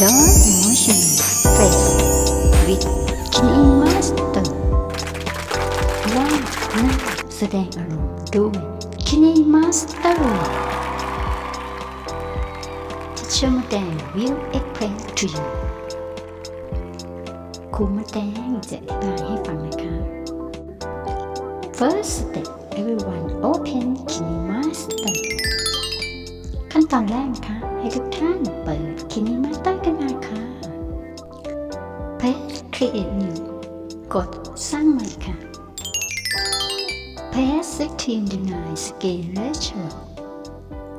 Don't emotional face with Kini Master ว่าหน้าแสดงอารมณ์ด้วย Kini Master ที่เชื่อมแดง will explain to you ครูมาแดงจะอธิบายให้ฟังนะคะ First step everyone open Kini Master ขั้นตอนแรกนะคะให้ทุกท่านเปิด Kini Master Create New กดสร้างใหม่ค่ะ Press 16 Deny Scale Ratio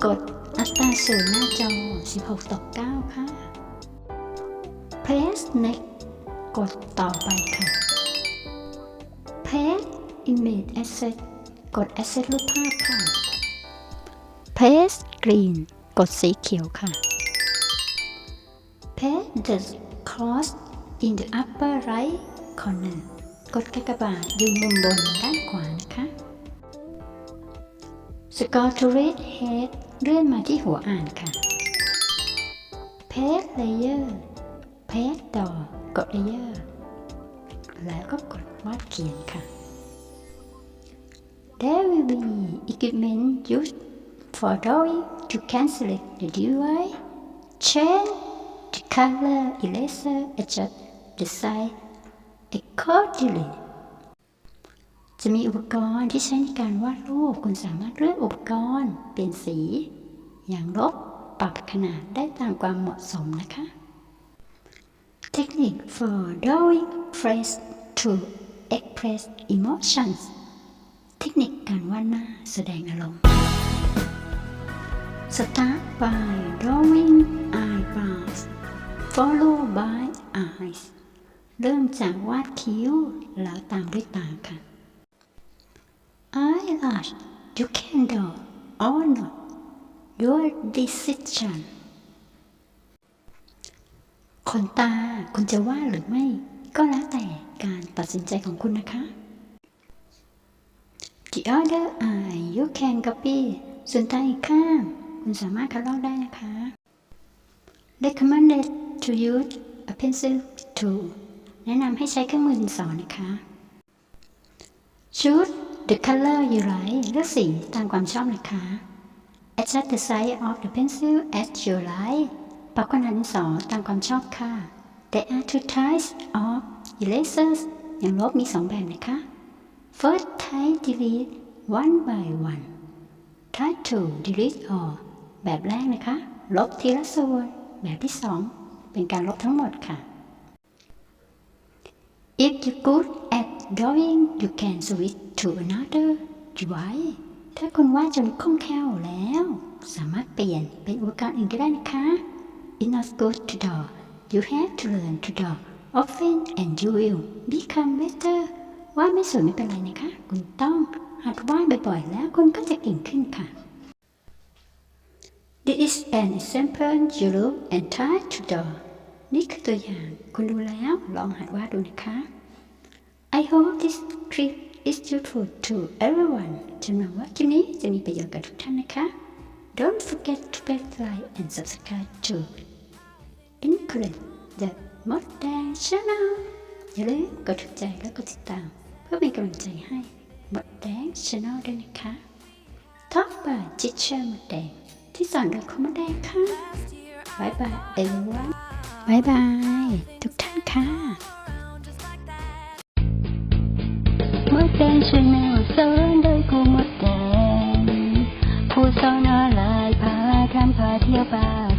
กดอัตราส่วนหน้าจอ 16 ต่อ 9 ค่ะ Press Next กดต่อไปค่ะ Press Image Asset กด Asset รูปภาพค่ะ Press Green กดสีเขียวค่ะ Press the cross in the upper right corner กดกากบาทอยู่มุมบนด้านขวานะคะ Scroll to red head เลื่อนมาที่หัวอ่านค่ะ Paste layer Paste door กด layer แล้วก็กดวาดเขียนค่ะ There will be equipment used for drawing to cancel the DUI, change the color, eraser, adjust the size accordingly. จะมีอุปกรณ์ที่ใช้ในการวาดรูป คุณสามารถเลือกอุปกรณ์เปลี่ยนสี อย่างลบ ปรับขนาดได้ตามความเหมาะสมนะคะ Technique for drawing phrase to express emotions เทคนิคการวาดหน้าแสดงอารมณ์ Start by drawing eyebrows Follow by eyes เริ่มจากวาดคิ้ว แล้วตามด้วยตาค่ะ Eyelash you can draw or not your decision ขนตาคุณจะวาดหรือไม่ ก็แล้วแต่การตัดสินใจของคุณนะคะ The other eye you can copy ส่วนตาอีกข้าง คุณสามารถคัดลอกได้นะคะ Recommended to use a pencil tool แนะนำให้ใช้เครื่องมือดินสอนะคะ Choose the color you like เลือกสีตามความชอบนะคะ Adjust the size of the pencil as you like ปรับขนาดดินสอตามความชอบค่ะ There are two types of erasers อย่างลบมีสองแบบนะคะ First type delete one by one Type 2 delete all แบบแรกนะคะ ลบทีละส่วน แบบที่สอง เป็นการลบทั้งหมดค่ะ If you good at drawing you can switch to another device ถ้าคุณวาดจนคล่องแคล่วแล้ว สามารถเปลี่ยนเป็นอุปกรณ์อื่นก็ได้นะคะ It's not good to draw you have to learn to draw often and you will become better วาดไม่สวยไม่เป็นไรนะคะ คุณต้องหัดวาดบ่อยๆ แล้วคุณก็จะเก่งขึ้นค่ะ This is an example you look and try to draw นี่คือตัวอย่างคุณดูแล้วลองหัดวาดดูนะคะ I hope this clip is useful to everyone ฉันหวังว่าคลิปนี้จะมีประโยชน์กับทุกท่านนะคะ Don't forget to press like and subscribe to Encourage the Modern Channel อย่าลืมกดถูกใจและกดติดตาม เพื่อเป็นกำลังใจให้ Modern Channel ด้วยนะคะ Talk by Teacher มดแดงที่สอนโดยครูมดแดงค่ะบายบาย everyone บายบาย ทุกท่านค่ะ มดแดงชาแนลสอนโดยครูมดแดง ผู้สอนออนไลน์พาทำพาเที่ยวบ้ากิน